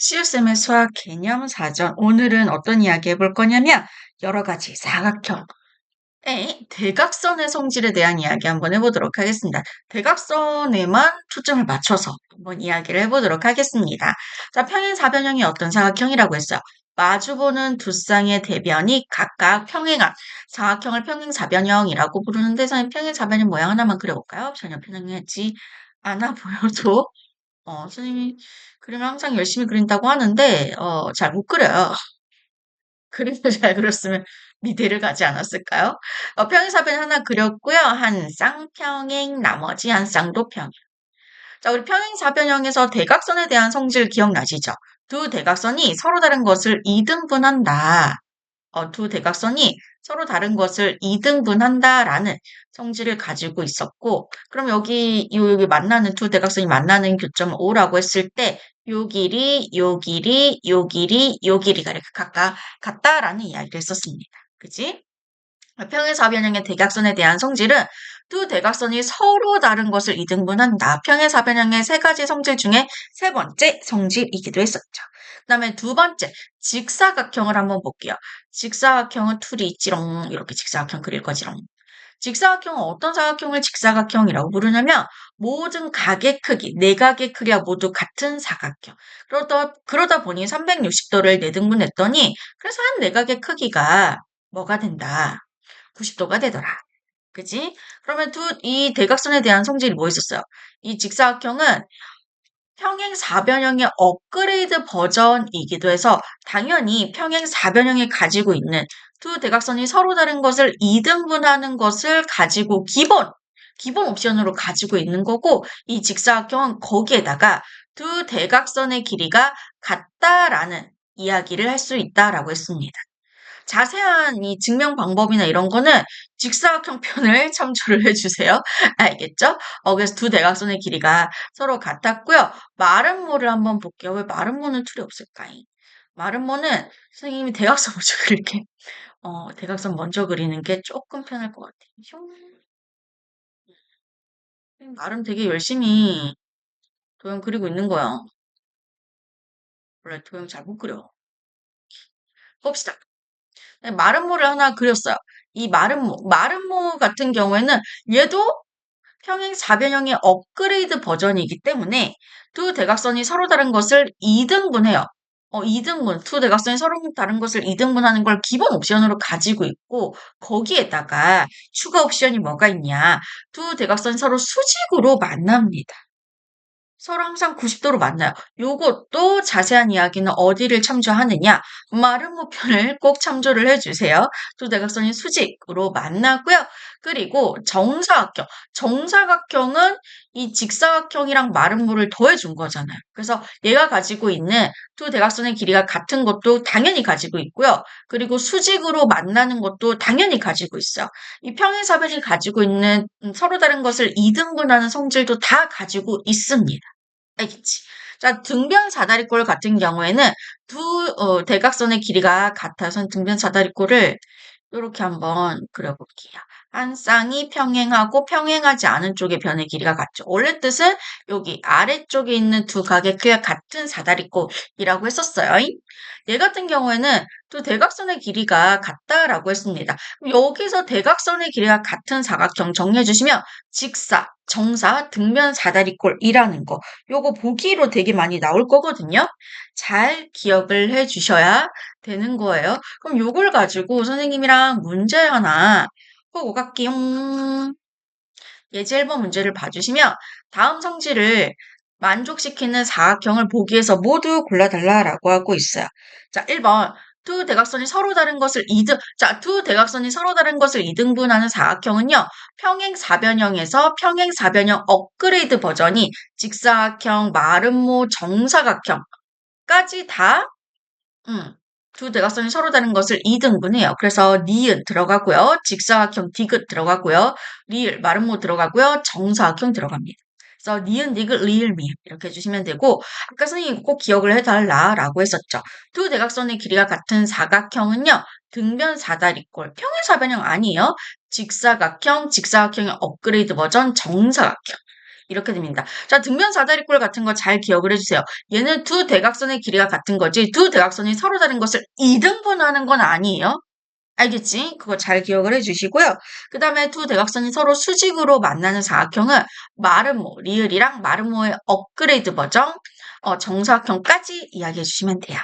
시우쌤의 수학 개념 사전. 오늘은 어떤 이야기 해볼 거냐면, 여러 가지 사각형의 대각선의 성질에 대한 이야기 한번 해보도록 하겠습니다. 대각선에만 초점을 맞춰서 한번 이야기를 해보도록 하겠습니다. 자, 평행 사변형이 어떤 사각형이라고 했어요? 마주보는 두 쌍의 대변이 각각 평행한 사각형을 평행 사변형이라고 부르는데, 선생님 평행 사변형 모양 하나만 그려볼까요? 전혀 평행하지 않아 보여도 어, 선생님이 그림을 항상 열심히 그린다고 하는데, 어, 잘 못 그려요. 그림을 잘 그렸으면 미대를 가지 않았을까요? 어, 평행사변 하나 그렸고요. 한 쌍 평행, 나머지 한 쌍도 평행. 자, 우리 평행사변형에서 대각선에 대한 성질 기억나시죠? 두 대각선이 서로 다른 것을 이등분한다. 어, 두 대각선이 서로 다른 것을 이등분한다라는 성질을 가지고 있었고, 그럼 여기, 여기 만나는 두 대각선이 만나는 교점 O라고 했을 때, 요 길이, 요 길이, 요 길이, 요 길이가 이렇게 각각 같다라는 이야기를 했었습니다. 그지? 평행사변형의 대각선에 대한 성질은 두 대각선이 서로 다른 것을 이등분한다. 평행사변형의 세 가지 성질 중에 세 번째 성질이기도 했었죠. 그 다음에 두 번째, 직사각형을 한번 볼게요. 직사각형은 툴이 있지롱. 이렇게 직사각형 그릴 거지롱. 직사각형은 어떤 사각형을 직사각형이라고 부르냐면 모든 각의 크기, 내각의 크기가 모두 같은 사각형. 그러다, 그러다 보니 360도를 내등분했더니 그래서 한 내각의 크기가 뭐가 된다? 90도가 되더라. 그지? 그러면 두, 이 대각선에 대한 성질이 뭐 있었어요? 이 직사각형은 평행 사변형의 업그레이드 버전이기도 해서 당연히 평행 사변형이 가지고 있는 두 대각선이 서로 다른 것을 이등분하는 것을 가지고 기본 기본 옵션으로 가지고 있는 거고 이 직사각형은 거기에다가 두 대각선의 길이가 같다라는 이야기를 할 수 있다라고 했습니다. 자세한 이 증명 방법이나 이런 거는 직사각형 편을 참조를 해주세요. 알겠죠? 어, 그래서 두 대각선의 길이가 서로 같았고요. 마름모를 한번 볼게요. 왜 마름모는 툴이 없을까요? 마름모는 선생님이 대각선 먼저 그릴게. 어, 대각선 먼저 그리는 게 조금 편할 것 같아요. 마름 되게 열심히 도형 그리고 있는 거야. 원래 도형 잘 못 그려. 봅시다. 네, 마름모를 하나 그렸어요. 이 마름모, 마름모 같은 경우에는 얘도 평행 사변형의 업그레이드 버전이기 때문에 두 대각선이 서로 다른 것을 2등분해요. 어, 2등분, 두 대각선이 서로 다른 것을 2등분하는 걸 기본 옵션으로 가지고 있고 거기에다가 추가 옵션이 뭐가 있냐. 두 대각선이 서로 수직으로 만납니다. 서로 항상 90도로 만나요. 요것도 자세한 이야기는 어디를 참조하느냐? 마름모 편을 꼭 참조를 해주세요. 두 대각선이 수직으로 만나고요. 그리고 정사각형. 정사각형은 이 직사각형이랑 마름모를 더해준 거잖아요. 그래서 얘가 가지고 있는 두 대각선의 길이가 같은 것도 당연히 가지고 있고요. 그리고 수직으로 만나는 것도 당연히 가지고 있어요. 이 평행사변이 가지고 있는 서로 다른 것을 이등분하는 성질도 다 가지고 있습니다. 알겠지? 자, 등변 사다리꼴 같은 경우에는 두 어, 대각선의 길이가 같아서 등변 사다리꼴을 이렇게 한번 그려볼게요. 한 쌍이 평행하고 평행하지 않은 쪽의 변의 길이가 같죠. 원래 뜻은 여기 아래쪽에 있는 두 각의 크기가 같은 사다리꼴이라고 했었어요. 얘 같은 경우에는 또 대각선의 길이가 같다라고 했습니다. 여기서 대각선의 길이가 같은 사각형 정리해 주시면 직사, 정사, 등면 사다리꼴이라는 거 요거 보기로 되게 많이 나올 거거든요. 잘 기억을 해 주셔야 되는 거예요. 그럼 요걸 가지고 선생님이랑 문제 하나 보고 갈게요. 예제 1번 문제를 봐주시면 다음 성질을 만족시키는 사각형을 보기에서 모두 골라달라라고 하고 있어요. 자, 1번. 두 대각선이 서로 다른 것을 2등, 자, 두 대각선이 서로 다른 것을 2등분하는 사각형은요, 평행 사변형에서 평행 사변형 업그레이드 버전이 직사각형, 마름모, 정사각형까지 다, 음, 두 대각선이 서로 다른 것을 2등분해요. 그래서 니은 들어가고요. 직사각형 디귿 들어가고요. 리을, 마름모 들어가고요. 정사각형 들어갑니다. 그래서 니은, 디귿, 리을, 미음 이렇게 해주시면 되고 아까 선생님이 꼭 기억을 해달라라고 했었죠. 두 대각선의 길이가 같은 사각형은요. 등변 사다리꼴, 평행사변형 아니에요. 직사각형, 직사각형의 업그레이드 버전 정사각형. 이렇게 됩니다. 자, 등변 사다리꼴 같은 거 잘 기억을 해주세요. 얘는 두 대각선의 길이가 같은 거지 두 대각선이 서로 다른 것을 이등분하는 건 아니에요. 알겠지? 그거 잘 기억을 해주시고요. 그 다음에 두 대각선이 서로 수직으로 만나는 사각형은 마름모, 리을이랑 마름모의 업그레이드 버전, 어, 정사각형까지 이야기해 주시면 돼요.